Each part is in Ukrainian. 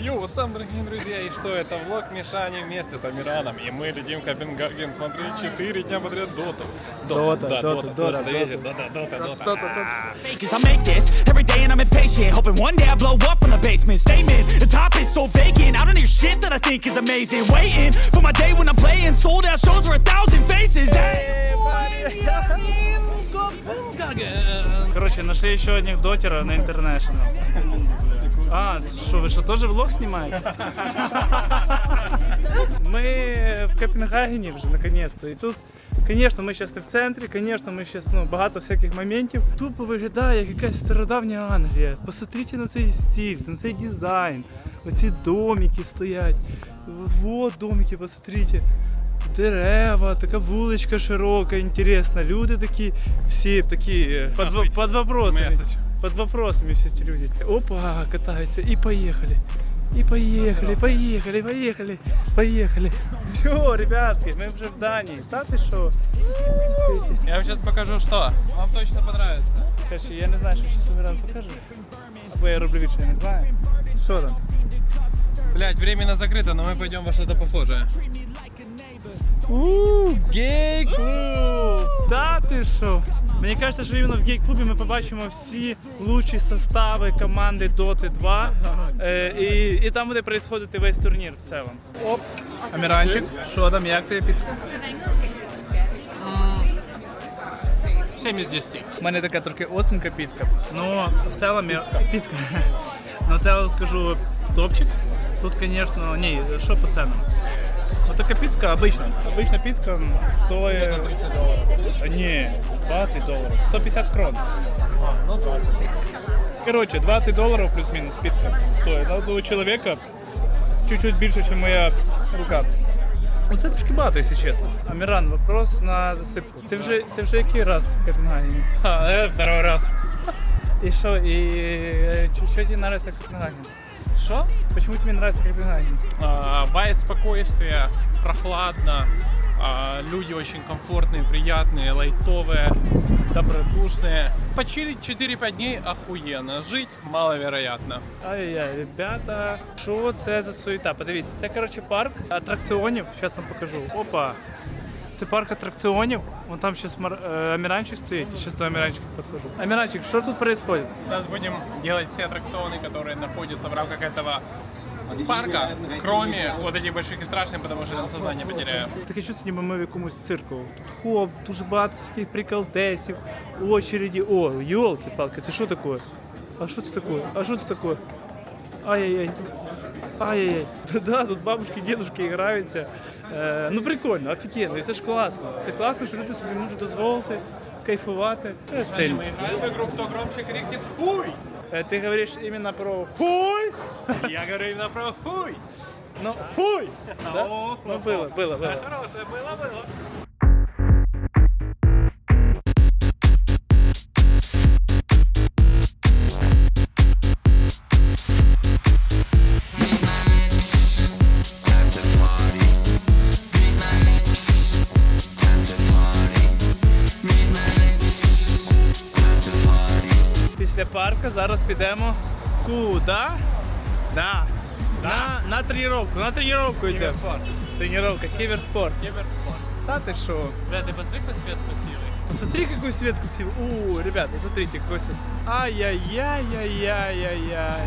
Йоу, сам, дорогие друзья, и что это? Влог Мишани вместе с Амираном. И мы летим в Копенгаген смотреть 4 дня подряд Доту. Дота, Дота, Дота, Дота, Дота, Дота. Дота, Дота, Дота. А. Cause I make this every day and I'm impatient Hoping one day I blow up from the basement Statement, the top is so vacant I don't hear shit that I think is amazing Waiting for my day when I'm playing Sold out shows for a thousand faces hey. Короче, нашли еще одних дотеров на International. А, что, вы что, тоже влог снимаете? Мы в Копенгагені вже, наконец-то. І тут, звісно, ми зараз не в центрі, звісно, ми зараз, ну, багато всяких моментів. Тупо виглядає як якась стародавня Англія. Посмотрите на цей стиль, на цей дизайн. Оці домики стоять. Вот, вот домики, посмотрите. Дерева, така вуличка широка, інтересна. Люди такі, всі такі е, під, під вопросами. Под вопросами все эти люди. Опа, катаются и поехали. И поехали, поехали, поехали, поехали. Все, ребятки, мы уже в Дании. Да ты что? Я вам сейчас покажу, что. Вам точно понравится. Короче, я не знаю, что сейчас Амиран покажи. Або я роблю вид, що я не знаю. Что там? Блять, временно закрыто, но мы пойдем во что-то похожее. Ууу, гей-клуб! Да ти що? Мені кажется, що іменно в гей-клубі ми побачимо всі лучші состави команди Dota 2. Е, і, і там буде происходити весь турнір в цілому. Оп, Аміранчик, що там, як тобі піцка? 7 из 10. У мене така трохи остренька піцка. Ну, в цілому я... Піцка. Ну, в цілому скажу топчик. Тут, звісно, ні, що по ценам? Вот така піцка обична. Обична піцка стоїть... 30 долларов. А, Ні, 20 доларів. 150 крон. Ну, 20. Коротше, 20 доларів плюс-мінус піцка стоїть. На одного чоловіка чуть-чуть більше, ніж моя рука. Ну це трошки багато, якщо чесно. Аміран, вопрос на засипку. Ти вже, ти вже який раз в Копенгагені? А, это второй раз. І що, і що, що тобі подобається Копенгаген? Что? Почему тебе нравится Копенгаген? А, Вайс спокойствия, прохладно, а, люди очень комфортные, приятные, лайтовые, добродушные. Почилить 4-5 дней охуенно, жить маловероятно. Ай-яй, ребята, що це за суєта? Подивіться, це коротше парк атракціонів. Зараз вам покажу. Опа. Це парк атракціонів. Вон там зараз мар... е, Аміранчик стоїть. Зараз до Аміранчика підходжу. Аміранчик, що тут відбувається? Сейчас будем делать все аттракционы, которые находятся в рамках этого парка, кроме вот этих больших и страшных, потому что я там сознание потеряю. Таке чувство, ніби ми в якомусь цирку. Тут хоп, дуже багато таких приколдесів, очереді. О, йолки-палки, це що таке? А що це таке? А що це таке? Ай-яй-яй. Ай-яй-яй. Да, тут бабушки, дедушки граються. Е, ну прикольно, офігенно, і це ж класно. Це класно, що люди собі можуть дозволити кайфувати. Це сильно. Мы играем в игру, кто громче крикнет «Хуй!» Е, Ти говориш іменно про хуй. Я говорю именно про «Хуй!» Ну, хуй! Да? О, Ну, было, было, было. Хорошее было, было. підемо куди? Да. На, на тренировку, на тренировку йдемо. Киберспорт. Тренировка, киберспорт. Киберспорт. Да ты шо? Бля, ты посмотри, как свет красивый. Посмотри, какой свет красивый. У, ребята, смотрите, какой свет. Ай-яй-яй-яй-яй-яй.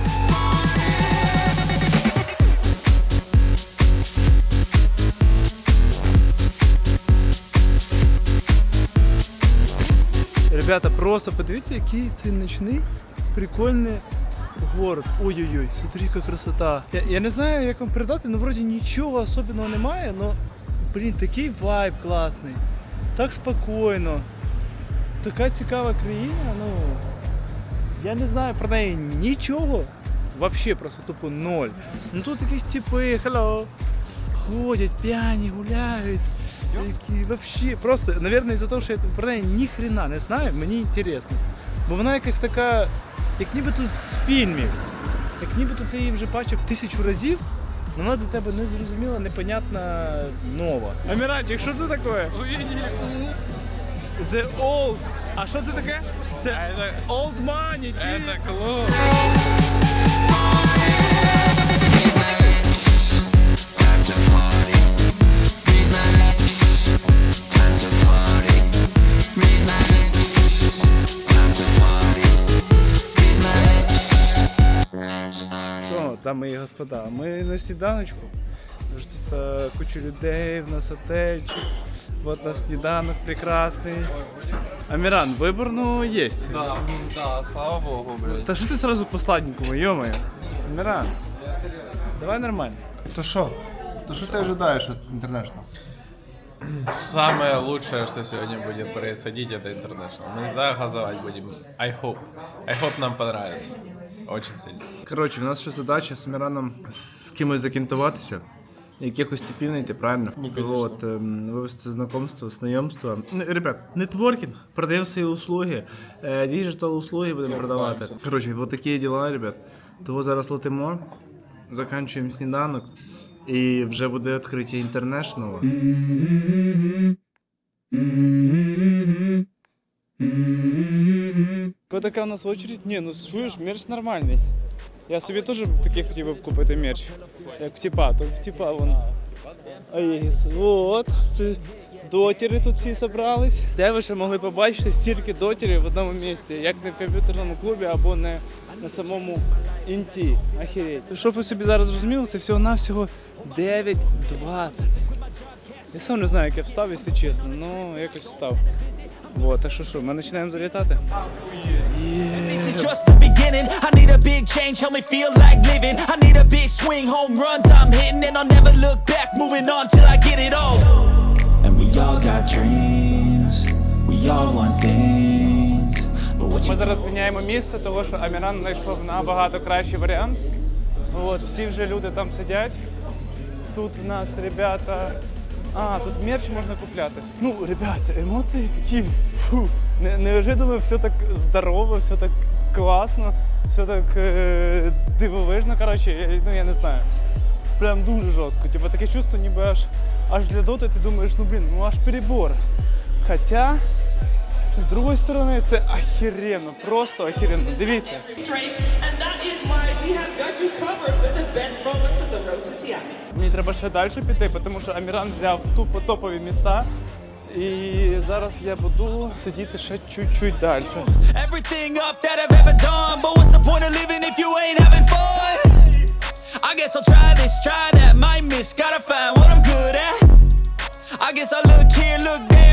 Ребята, просто подивіться, який це ночний прикольний город. Ой-ой-ой, смотри, яка красота. Я, я не знаю, як вам передати, ну вроді нічого особливого немає, але, блін, такий вайб класний. Так спокійно. Така цікава країна, ну. Я не знаю про неї нічого. Вообще просто тупо ноль. Ну тут якісь типи, hello, ходять, п'яні, гуляють. Які вообще просто, наверное, із-за того, що я про неї ні хрена не знаю, мені інтересно. Бо вона якась така, як нібито з фільмів. Як нібито ти її вже бачив тисячу разів, але вона для тебе незрозуміла, непонятна, нова. Аміранчик, що це таке? The old. А що це таке? Це old money. Це клуб. Ну, дамы и господа, мы на сніданочку. Вже Тут е, куча людей, в нас отельчик. Вот наш сніданок прекрасний. Аміран, вибор, ну, есть. Да, да, слава богу, блядь. Та що ти сразу по сладенькому, ё-моё? Аміран, давай нормально. То що? То що ти ожидаєш від International? Самое лучшее, что сегодня будет происходить, это International. Мы да, газовать будем. I hope. I hope нам понравится. Очень сильно. Коротше, в нас ще задача з Міраном з кимось закінтуватися. Якихось типів знайти, правильно? От, ем, вивести знакомство, знайомство. Ну, Ребят, нетворкінг, продаємо свої услуги, е, діджитал услуги будемо продавати. Коротше, от такі діла, ребят. Того зараз летимо, закінчуємо сніданок, і вже буде відкриття інтернешнл. Коли така у нас очередь? Ні, ну чуєш, мерч нормальний. Я собі теж такий хотів би купити мерч. Як в тіпа, то в тіпа вон. Аєс. От, це дотери тут всі зібрались. Де ви ще могли побачити стільки дотерів в одному місці, як не в комп'ютерному клубі або не на самому інті. Ахереть. Щоб ви собі зараз розуміли, це всього-навсього 9.20. Я сам не знаю, як я встав, якщо чесно, ну якось встав. Вот, так що що, ми починаємо залітати? This is just the beginning. I need a big change, help me feel like living. I need a big swing, home runs I'm hitting, and I'll never look back. Moving on till I get it all. And we all got dreams, we all want things. But what you Ми зараз міняємо місце, тому що Аміран знайшов набагато кращий варіант. От, всі вже люди там сидять. Тут в нас ребята. А, тут мерч можна купляти. Ну, ребята, емоції такі. Фу, не, неожиданно все так здорово, все так класно, все так е, дивовижно. Коротше, я- ну я не знаю. Прям дуже жорстко. Типа таке чувство, ніби аж аж для доти ти думаєш, ну блін, ну аж перебор. Хоча, з другої сторони, це охеренно, просто охеренно. Дивіться. Мені треба ще далі піти, тому що Аміран взяв тупо топові міста. І зараз я буду сидіти ще чуть-чуть далі. I guess I'll try this, try that, might miss. Gotta find what I'm good at. I guess I look here, look there,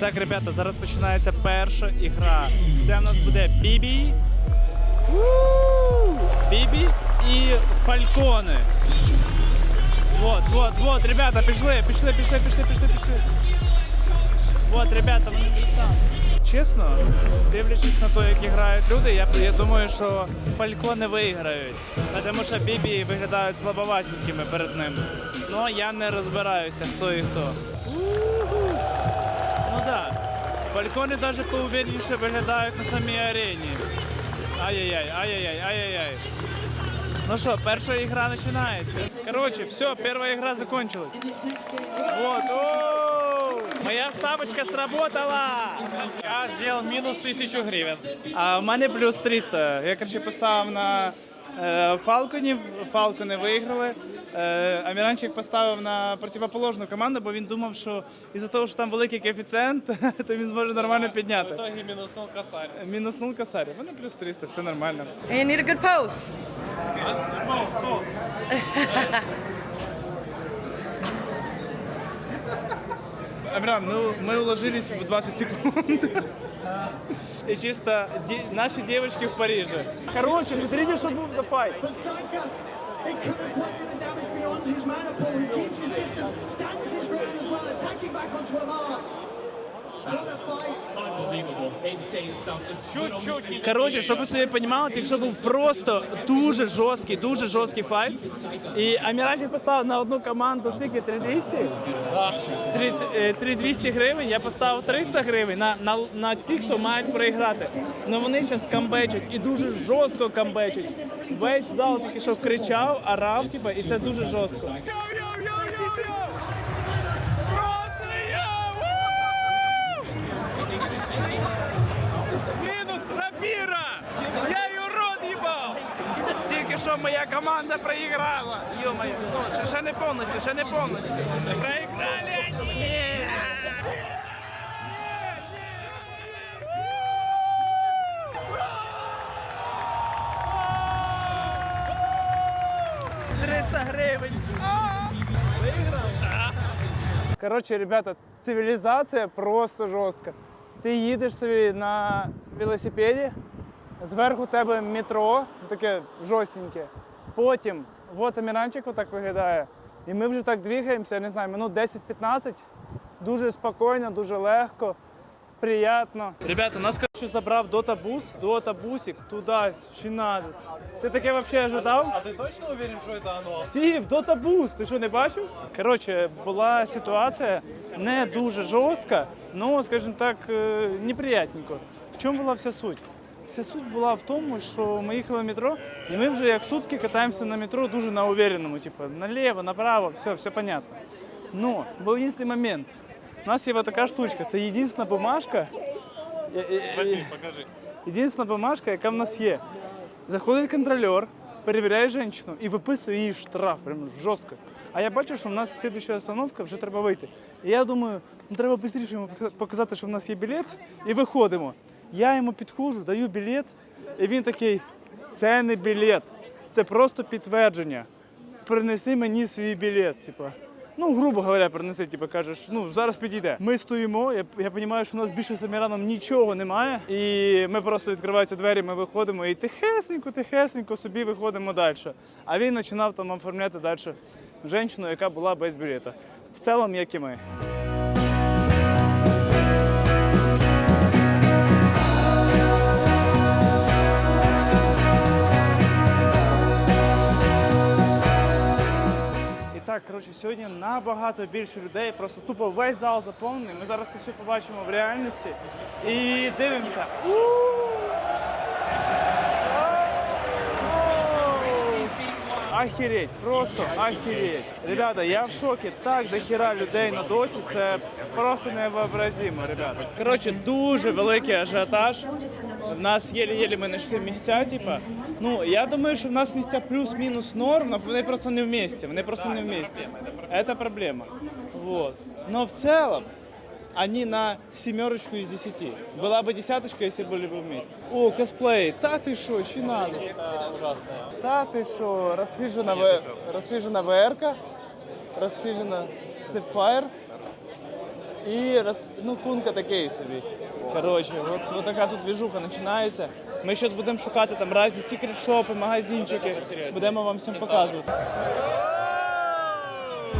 Так, ребята, зараз починається перша ігра. Це в нас буде Бібі. Бібі і Фалькони. Вот, вот, вот, ребята, пішли, пішли, пішли, пішли, пішли, пішли. Вот, ребята, вони вже там. Чесно, дивлячись на те, як грають люди, я, я думаю, що фалькони виграють. Тому що Бібі виглядають слабоватенькими перед ним. Ну, я не розбираюся, хто і хто. Ну даже поуверенніше виглядають на самій арені. Ай-яй-яй, ай-яй-яй, ай-яй-яй. Ну що, перша ігра починається. Короче, все, перша ігра закончилась. Вот! Моя ставочка сработала! Я сделал минус тысячу гривен. А в мене плюс 300. Я, короче, поставив на Фалконів, Фалкони виграли. Е, Аміранчик поставив на противоположну команду, бо він думав, що із-за того, що там великий коефіцієнт, то він зможе нормально підняти. В итоге минуснул косарь. Мінус 0 косарі. В мене плюс 300, все нормально. You need a good pose. Амиран, ну мы уложились в 20 секунд. И чисто де- наши девочки в Париже. Короче, смотрите, что был за файт. Well, attacking back onto Amar. Коротше, щоб ви собі розуміли, якщо був просто дуже жорсткий, дуже жорсткий файт, і Аміранчик поставив на одну команду скільки? 3200? Три- е, 3200 гривень, я поставив 300 гривень на, на, на тих, хто мають проіграти. Ну вони зараз камбечать і дуже жорстко камбечать. Весь зал тільки що кричав, орав, типа, і це дуже жорстко. команда проіграла. Йо-моє, ну, ще, ще не повністю, ще не повністю. Проіграли вони! 300 гривень. Коротше, ребята, цивілізація просто жорстка. Ти їдеш собі на велосипеді, Зверху тебе метро, таке жорстеньке. Потім вот Аміранчик отак виглядає. І ми вже так двигаємося, я не знаю, минут 10-15. Дуже спокійно, дуже легко, приємно. Ребята, нас коротше, забрав дота-бус, дота-бусик туди, Шиназис. Ти таке взагалі ожидав? А ти точно уверен, що це оно? Тіп, дота буст, ти що не бачив? Коротше, була ситуація не дуже жорстка, але, скажімо так, е, неприятненько. В чому була вся суть? Вся суть була в тому, що ми їхали в метро, і ми вже як сутки катаємося на метро дуже на увереному, типу, наліво, направо, все, все понятно. Но був єдиний момент. У нас є така штучка, це єдина бумажка. е, е, е, Покажи. Єдина бумажка, яка в нас є. Заходить контролер, перевіряє жінку і виписує їй штраф, прям жорстко. А я бачу, що в нас слідуюча остановка, вже треба вийти. І я думаю, ну треба швидше йому показа- показати, що в нас є білет, і виходимо. Я йому підходжу, даю білет, і він такий: це не білет, це просто підтвердження. Принеси мені свій білет. Типа. Ну, грубо говоря, принеси, типу, кажеш, ну зараз підійде. Ми стоїмо. Я, я розумію, що у нас більше з Аміраном нічого немає. І ми просто відкриваються двері, ми виходимо і тихесенько, тихесенько собі виходимо далі. А він починав там оформляти далі жінку, яка була без білета. В цілому, як і ми. Так, коротше, сьогодні набагато більше людей, просто тупо весь зал заповнений. Ми зараз це все побачимо в реальності і дивимося. Охереть, просто охереть. Ребята, я в шокі. Так до хіра людей на доті. Це просто невообразимо, ребята. Коротше, дуже великий ажіотаж. В нас єлі-єлі ми знайшли місця, типа. Ну, я думаю, що в нас місця плюс-мінус норм, але вони просто не в місті. Вони просто не в місті. Це проблема. Вот. Но в целом, они на семерочку из десяти. Была бы десяточка, если были бы вместе. О, косплей. Та ты шо, чи надо? Та ти що, розфіжена, В... розфіжена ВР-ка, розфіжена Snapfire і роз... ну, кунка такий собі. Коротше, от, от така тут двіжуха починається. Ми зараз будемо шукати там різні секрет-шопи, магазинчики. Будемо вам всім показувати.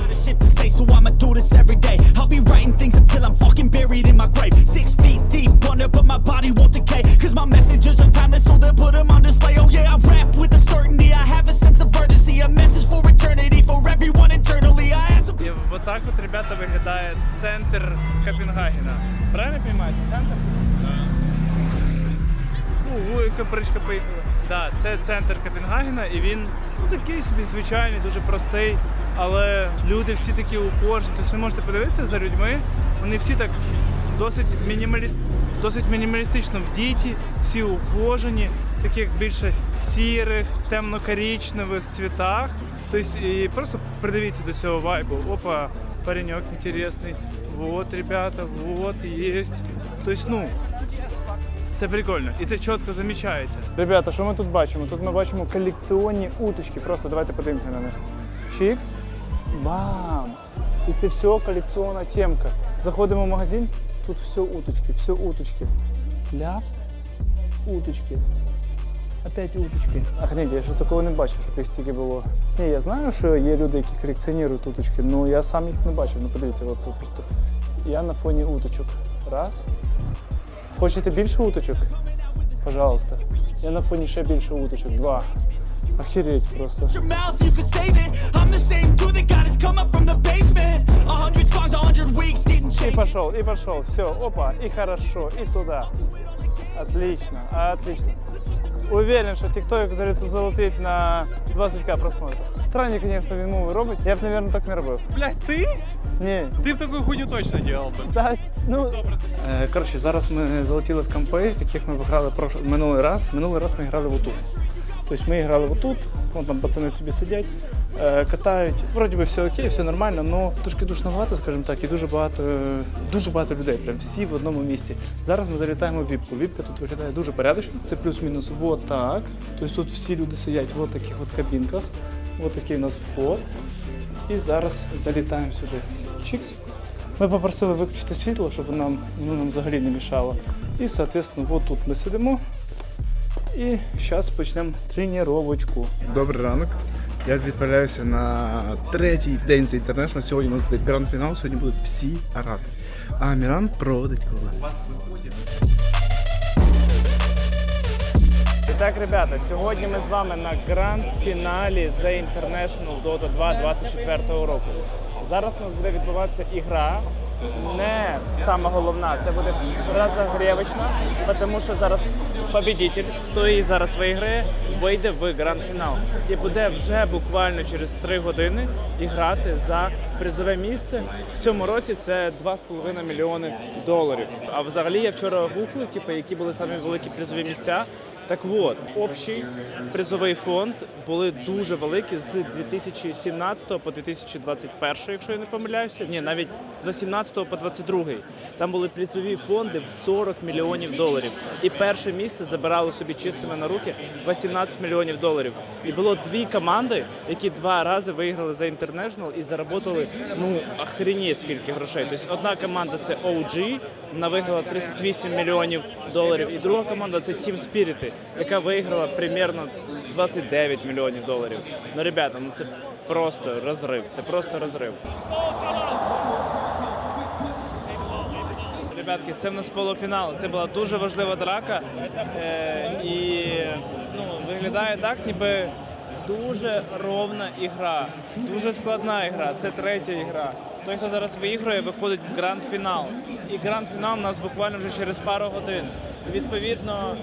the shit to say, so I'ma do this every day. I'll be writing things until I'm fucking buried in my grave. Six feet deep under, but my body won't decay. Cause my messages are timeless, so they'll put them on display. Oh yeah, I rap with a certainty. I have a sense of urgency, a message for eternity, for everyone internally. I had to. І от так от, ребята, виглядає центр Копенгагена. Правильно розумієте? Центр? Ого, яка бричка поїхала. Так, це центр Копенгагена, і він ну, такий собі звичайний, дуже простий. Але люди всі такі ухожені. Тобто ви можете подивитися за людьми, вони всі так досить мінімаліст, досить мінімалістично вдіті, всі ухожені, таких більше сірих, темно-коричневих цвітах. Тобто і просто придивіться до цього вайбу. Опа, паренек інтересний. Вот, ребята, вот, есть. Тобто, ну, це прикольно і це чітко замічається. Ребята, що ми тут бачимо? Тут ми бачимо колекціонні уточки. Просто давайте подивимося на них. Чікс. Бам! І це все колекціонна темка. Заходимо в магазин, тут все уточки, все уточки. Ляпс, уточки. Опять уточки. Охренеть, я ще такого не бачив, щоб їх стільки було. Ні, я знаю, що є люди, які колекціонують уточки, але я сам їх не бачив. Ну подивіться, от це просто. Я на фоні уточок. Раз. Хочете більше уточок? Пожалуйста. Я на фоні ще більше уточок. Два. Охереть просто. И пошел, и пошел. Все, опа, и хорошо, и туда. Отлично, отлично. Уверен, що TikTok залет- залетить на 20к просмотрів. Странні, звісно, він мови робить. Я б, мабуть, так не робив. Блядь, ты? Ні, Ты в такую хуйню точно делал бы. Так, ну, е, коротше, зараз ми залетіли в кампи, яких ми грали прош... минулий раз. Минулий раз ми грали в отут. Тобто ми грали в отут, Вон там пацани собі сидять, е, катають. Вроді би все окей, все нормально, але трошки душновато, скажімо так, і дуже багато, е, дуже багато людей. Прям всі в одному місці. Зараз ми залітаємо в віпку. Віпка тут виглядає дуже порядочно. Це плюс-мінус вот так. Тобто тут всі люди сидять в таких от кабінках. Ось такий у нас вход. І зараз залітаємо сюди. Чікс. Ми попросили виключити світло, щоб нам, воно нам взагалі не мішало. І, соответственно, вот тут ми сидимо. І зараз почнемо тренувачку. Добрий ранок. Я відправляюся на третій день з інтернешна. Сьогодні у нас буде гранд-фінал, сьогодні будуть всі арати. А Міран проводить коли. виходить. так, ребята, сьогодні ми з вами на гранд-фіналі The International Dota 2 24 року. Зараз у нас буде відбуватися ігра. Не сама головна, це буде розогрівочна, тому що зараз победитель, хто її зараз виграє, вийде в гранд-фінал. І буде вже буквально через 3 години іграти за призове місце. В цьому році це 2,5 мільйони доларів. А взагалі я вчора гуглив, типу, які були самі великі призові місця. Так от, общий призовий фонд були дуже великі з 2017 по 2021, якщо я не помиляюся. Ні, навіть з 18 по 22. Там були призові фонди в 40 мільйонів доларів. І перше місце забирали собі чистими на руки 18 мільйонів доларів. І було дві команди, які два рази виграли за International і заработали ну охренеть скільки грошей. Тобто одна команда це OG, вона виграла 38 мільйонів доларів, і друга команда це Team Spirit, яка виграла примерно 29 мільйонів доларів. Ну, ребята, ну це просто розрив. Це просто розрив. Ребятки, це в нас полуфінал. Це була дуже важлива драка. Е, і ну, виглядає так, ніби дуже ровна ігра, дуже складна ігра. Це третя ігра. Той, хто зараз виіграє, виходить в гранд-фінал. І гранд-фінал у нас буквально вже через пару годин. Відповідно,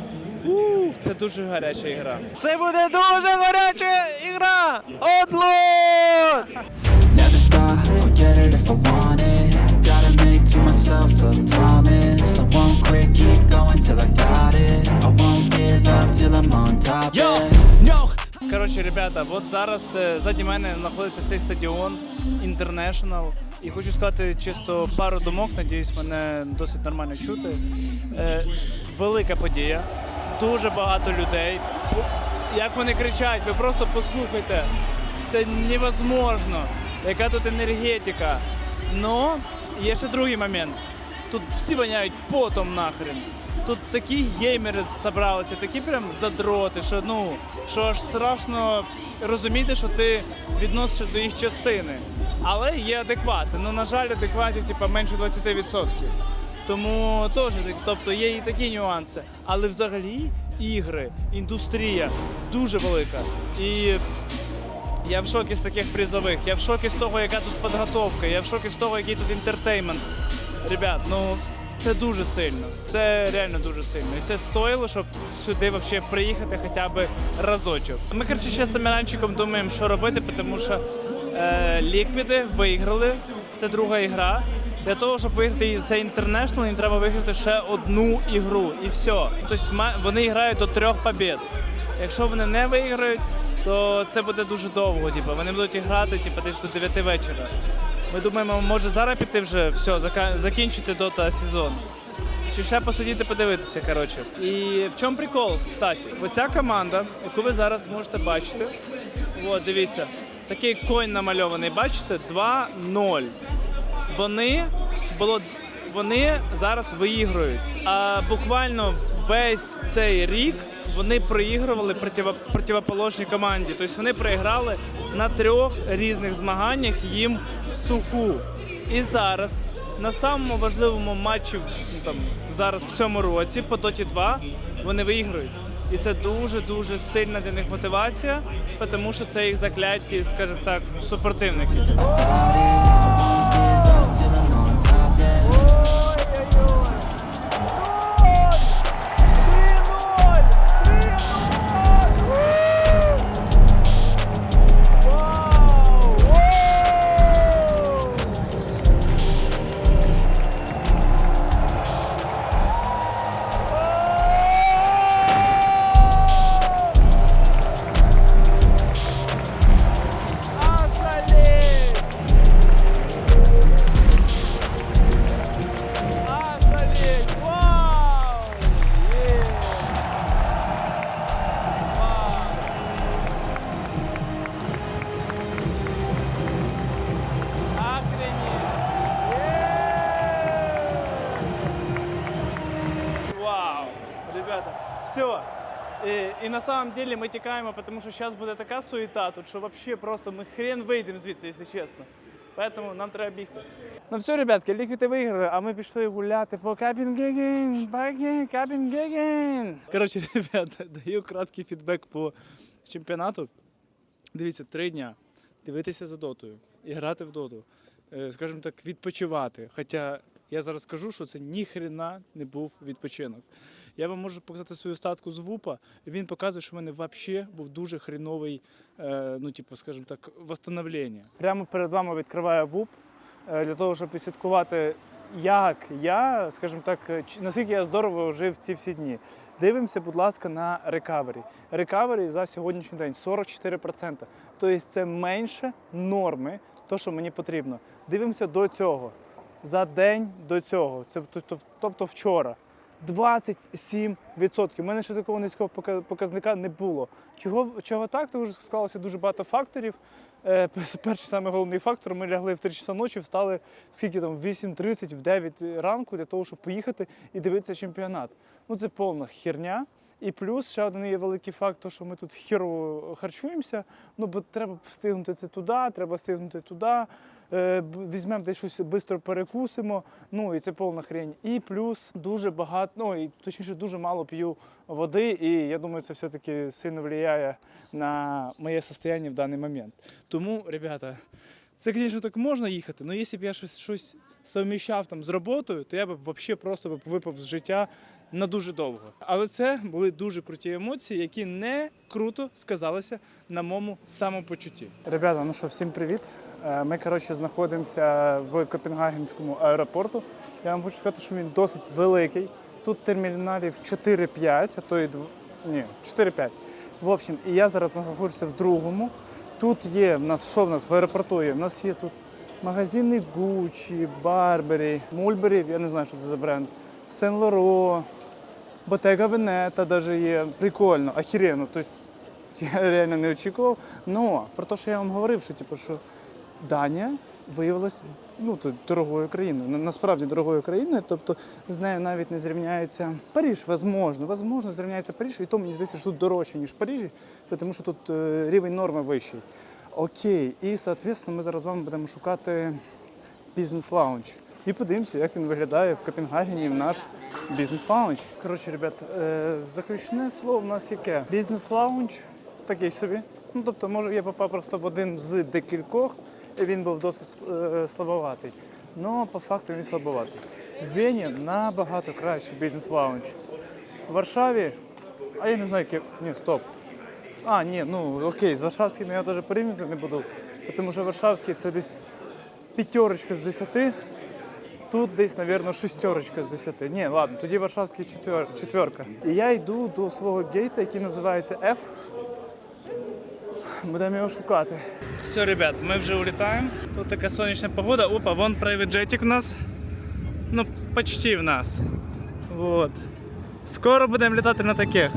ух, це дуже гаряча ігра. Це буде дуже гаряча ігра! Одлот! Never stop, I'll get it if I want it. Gotta make to myself a promise. I won't quit, keep going till I got it. I won't give up till I'm on top. Yo, no. Коротше, ребята, от зараз е, ззаді мене знаходиться цей стадіон International. І хочу сказати чисто пару думок, надіюсь, мене досить нормально чути. Е, велика подія, дуже багато людей. Як вони кричать, ви просто послухайте. Це невозможно. Яка тут енергетика. Но є ще другий момент. Тут всі воняють потом нахрен. Тут такі геймери зібралися, такі прям задроти, що ну що аж страшно розуміти, що ти відносишся до їх частини. Але є адеквати. Ну, на жаль, адекватів типу, менше 20%. Тому теж, тобто є і такі нюанси. Але взагалі ігри, індустрія дуже велика. І я в шокі з таких призових. Я в шокі з того, яка тут підготовка. Я в шокі з того, який тут інтертеймент. Ребят, ну це дуже сильно. Це реально дуже сильно. І це стоїло, щоб сюди взагалі приїхати хоча б разочок. Ми коротше, ще з Аміранчиком думаємо, що робити, тому що е, ліквіди виграли. Це друга ігра. Для того, щоб виграти за International, їм треба виграти ще одну ігру. І все. Тобто вони грають до трьох побід. Якщо вони не виграють, то це буде дуже довго. Типу. Вони будуть грати типу, десь до 9 вечора. Ми думаємо, може зараз піти вже все, закінчити дота сезон. Чи ще посидіти подивитися, коротше. І в чому прикол, кстати? Оця команда, яку ви зараз можете бачити, от, дивіться, такий конь намальований, бачите? 2-0. Вони було. Вони зараз виігрують. А буквально весь цей рік вони проігрували противоположній команді. Тобто вони проіграли на трьох різних змаганнях їм в суху. І зараз на самому важливому матчі ну, там зараз в цьому році по Доті 2 вони виіграють. І це дуже дуже сильна для них мотивація, тому що це їх закляті, скажімо так, супротивники. І, на самом деле ми тікаємо, тому що зараз буде така суєта, тут що вообще просто ми хрен вийдемо звідси, якщо чесно. Поэтому нам треба бігти. Ну все, ребятки, ліквіти виграли, а ми пішли гуляти по Капінгеген, Баген, Капінгеген. Коротше, ребята, даю краткий фідбек по чемпіонату. Дивіться, три дня дивитися за дотою і грати в доту. Е, Скажімо так, відпочивати. Хоча я зараз скажу, що це ніхрена не був відпочинок. Я вам можу показати свою статку з ВУПа. Він показує, що в мене взагалі був дуже хреновий, е, ну, типу, скажімо так, восстановлення. Прямо перед вами відкриває ВУП е, для того, щоб відслідкувати, як я, скажімо так, е, наскільки я здорово жив ці всі дні. Дивимося, будь ласка, на рекавері. Рекавері за сьогоднішній день 44%. Тобто це менше норми, то, що мені потрібно. Дивимося до цього. За день до цього, це тоб- тоб- тобто вчора. 27%. У мене ще такого низького показника не було. Чого, чого так? Тому що склалося дуже багато факторів. Е, Перший самий головний фактор, ми лягли в 3 часа ночі, встали скільки там, в 8.30, в 9 ранку для того, щоб поїхати і дивитися чемпіонат. Ну це повна херня. І плюс ще один є великий факт, то, що ми тут хірово харчуємося. Ну, бо треба встигнути туди, треба встигнути туди. Е, Візьмемо десь щось швидко перекусимо. Ну і це повна хрень. І плюс дуже багато, ну і точніше, дуже мало п'ю води. І я думаю, це все-таки сильно впливає на моє состояние в даний момент. Тому, ребята, це, звісно, так можна їхати, але якщо б я щось, щось совміщав там з роботою, то я б взагалі просто випав з життя на дуже довго. Але це були дуже круті емоції, які не круто сказалися на моєму самопочутті. Ребята, ну що, всім привіт. Е, Ми, коротше, знаходимося в Копенгагенському аеропорту. Я вам хочу сказати, що він досить великий. Тут терміналів 4-5, а то і дв... ні, 4-5. В общем, і я зараз знаходжуся в другому. Тут є в нас, що в нас в аеропорту є? В нас є тут магазини Gucci, Burberry, Mulberry, я не знаю, що це за бренд, Saint Laurent, Bottega Veneta даже є. Прикольно, охеренно. Тобто я реально не очікував. Но про те, що я вам говорив, що типу, що Данія виявилась ну, дорогою країною. Насправді дорогою країною. Тобто з нею навіть не зрівняється Париж, возможно, возможно, зрівняється Париж, і то мені здається, що тут дорожче, ніж в Парижі, тому що тут е, рівень норми вищий. Окей, і соответственно, ми зараз з вами будемо шукати бізнес-лаунж. І подивимося, як він виглядає в Копенгагені в наш бізнес-лаунж. Коротше, ребят, е, заключне слово в нас яке? Бізнес-лаунж такий собі. Ну, тобто, може, я попав просто в один з декількох, він був досить е, слабоватий. Ну, по факту він слабоватий. В Вені набагато кращий бізнес-лаунж. В Варшаві, а я не знаю, яке. Ні, стоп. А, ні, ну окей, з Варшавським я теж порівнювати не буду, тому що Варшавський це десь п'ятерочка з десяти. Тут десь, мабуть, шестерочка з десяти. Ні, ладно, тоді Варшавський четвер, четверка. І я йду до свого гейта, який називається F. Будемо його шукати. Все, ребят, ми вже улітаємо. Тут така сонячна погода. Опа, вон jetик у нас. Ну, почти в нас. Вот. Скоро будемо літати на таких.